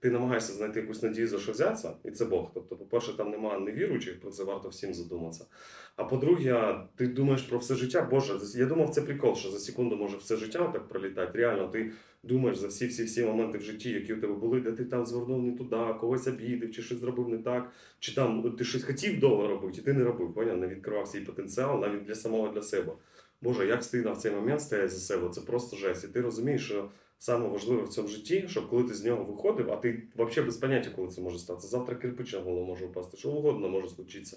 ти намагаєшся знайти якусь надію за що взятися, і це Бог. Тобто, по-перше, там немає невіруючих, про це варто всім задуматися. А по-друге, ти думаєш про все життя. Боже, я думав, це прикол, що за секунду може все життя так пролітати. Реально, ти думаєш за всі всі всі моменти в житті, які у тебе були, де ти там звернув не туди, когось обідав, чи щось зробив не так, чи там ти щось хотів довго робити, і ти не робив, поняв? Не відкривав свій потенціал навіть для самого для себе. Боже, як стидно в цей момент стояти за себе, це просто жесть. І ти розумієш, що саме важливе в цьому житті, щоб коли ти з нього виходив, а ти взагалі без поняття, коли це може статися. Завтра кирпич на голову може впасти, що угодно може случитися.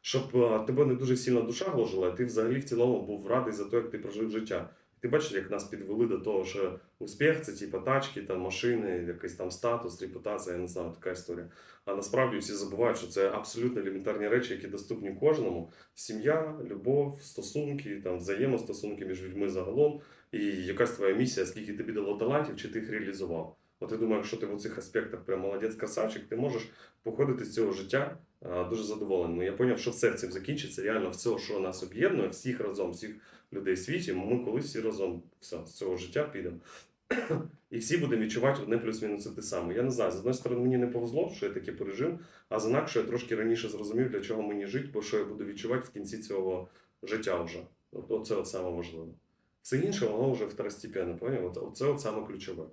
Щоб тебе не дуже сильно душа гложила, ти взагалі в цілому був радий за те, як ти прожив життя. Ти бачиш, як нас підвели до того, що успіх це типу, тачки, там машини, якийсь там статус, репутація, я не знаю, така історія. А насправді всі забувають, що це абсолютно елементарні речі, які доступні кожному: сім'я, любов, стосунки, там взаємостосунки між людьми загалом, і якась твоя місія, скільки тобі дало талантів, чи ти їх реалізував. От я думаю, якщо ти в цих аспектах прям молодець красавчик, ти можеш походити з цього життя а, дуже задоволеним. Я зрозумів, що все цим закінчиться. Реально, все, що нас об'єднує, всіх разом, всіх людей в світі, ми колись всі разом все, з цього життя підемо. І всі будемо відчувати одне плюс-мінус те саме. Я не знаю, з одної сторони, мені не повезло, що я таке пережив, а з інакше я трошки раніше зрозумів, для чого мені жити, бо що я буду відчувати в кінці цього життя вже. Оце от саме важливе. Все інше, воно вже второстепенно, поняв? Оце от саме ключове.